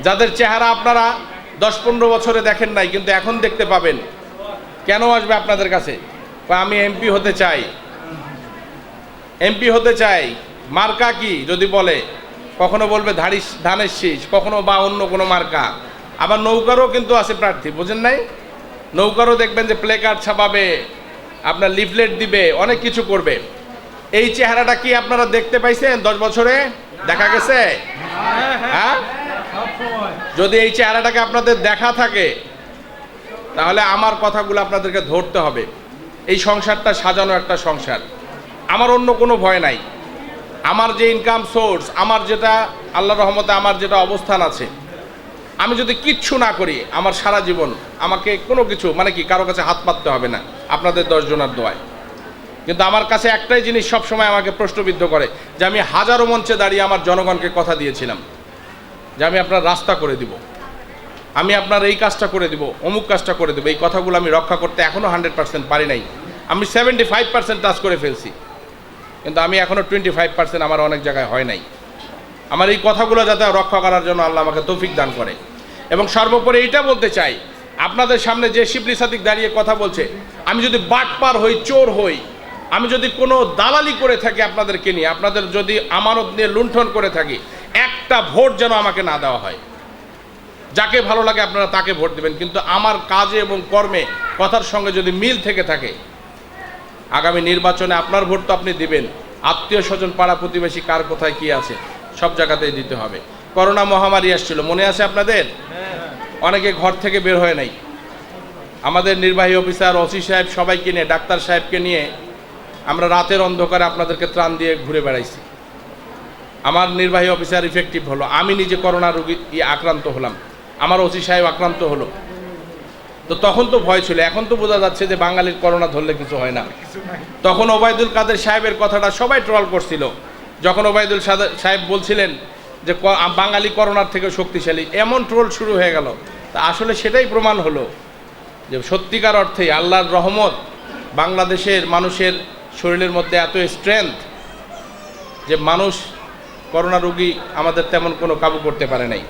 যাদের চেহারা আপনারা দশ পনেরো বছরে দেখেন নাই, কিন্তু এখন দেখতে পাবেন। কেন আসবে আপনাদের কাছে? আমি এমপি হতে চাই। এমপি হতে চাই। মার্কা কি? যদি বলে। কখনো বলবে ধাড়ি, ধানের শীষ, কখনো বা অন্য কোনো মার্কা। আবার নৌকারও কিন্তু আছে প্রার্থী, বুঝেন নাই? নৌকারও দেখবেন যে প্লে কার্ড ছাপাবে, আপনার লিফলেট দিবে, অনেক কিছু করবে। এই চেহারাটা কি আপনারা দেখতে পাইছেন দশ বছরে? দেখা গেছে? হ্যাঁ? যদি এই চেহারাটাকে আপনাদের দেখা থাকে, তাহলে আমার কথাগুলো আপনাদেরকে ধরতে হবে। এই সংসারটা সাজানো একটা সংসার। আমার অন্য কোনো ভয় নাই। আমার যে ইনকাম সোর্স আমার যেটা আল্লাহ রহমতে আমার যেটা অবস্থান আছে, আমি যদি কিচ্ছু না করি, আমার সারা জীবন আমাকে কোনো কিছু মানে কি, কারও কাছে হাত পাততে হবে না, আপনাদের দশজনার দোয়ায়। কিন্তু আমার কাছে একটাই জিনিস সবসময় আমাকে প্রশ্নবিদ্ধ করে, যে আমি হাজারো মঞ্চে দাঁড়িয়ে আমার জনগণকে কথা দিয়েছিলাম। যে আমি আপনার রাস্তা করে দিব। আমি আপনার এই কাজটা করে দিব, অমুক কাজটা করে দেবো। এই কথাগুলো আমি রক্ষা করতে এখনও হান্ড্রেড পার্সেন্ট পারি নাই। আমি সেভেন্টি ফাইভ পার্সেন্ট টাচ করে ফেলছি। কিন্তু আমি এখনও টোয়েন্টি ফাইভ পার্সেন্ট আমার অনেক জায়গায় হয় নাই। আমার এই কথাগুলো যাতে রক্ষা করার জন্য আল্লাহ আমাকে তৌফিক দান করে। এবং সর্বোপরি এইটা বলতে চাই, আপনাদের সামনে যে শিবলি সাদিক দাঁড়িয়ে কথা বলছে, আমি যদি বাটপার হই, চোর হই, আমি যদি কোনো দালালি করে থাকি আপনাদেরকে নিয়ে, আপনাদের যদি আমানত নিয়ে লুণ্ঠন করে থাকি একটা ভোট যেন আমাকে না দেওয়া হয়। যাকে ভালো লাগে আপনারা তাকে ভোট দেবেন, কিন্তু আমার কাজে এবং কর্মে কথার সঙ্গে যদি মিল থেকে থাকে, আগামী নির্বাচনে আপনার ভোট তো আপনি দিবেন। আত্মীয় স্বজন, পাড়া প্রতিবেশী, কার কোথায় কি আছে, সব জায়গাতেই দিতে হবে। করোনা মহামারী আসছিল, মনে আছে আপনাদের? অনেকে ঘর থেকে বের হয় নাই। আমাদের নির্বাহী অফিসার ওসি সাহেব সবাইকে নিয়ে, ডাক্তার সাহেবকে নিয়ে আমরা রাতের অন্ধকারে আপনাদেরকে ত্রাণ দিয়ে ঘুরে বেড়াইছি। আমার নির্বাহী অফিসার ইফেক্টিভ হলো। আমি নিজে করোনা রোগী আক্রান্ত হলাম। আমার ওসি সাহেব আক্রান্ত হলো। তো তখন তো ভয় ছিল। এখন তো বোঝা যাচ্ছে যে বাঙালির করোনা ধরলে কিছু হয় না। তখন ওবায়দুল কাদের সাহেবের কথাটা সবাই ট্রল করছিল। যখন ওবায়দুল সাহেব বলছিলেন যে বাঙালি করোনার থেকে শক্তিশালী, এমন ট্রোল শুরু হয়ে গেল। তা আসলে সেটাই প্রমাণ হলো যে সত্যিকার অর্থেই আল্লাহর রহমত বাংলাদেশের মানুষের শরীরের মধ্যে এত স্ট্রেংথ যে মানুষ করোনা রোগী আমাদের তেমন কোনো কাবু করতে পারে নাই।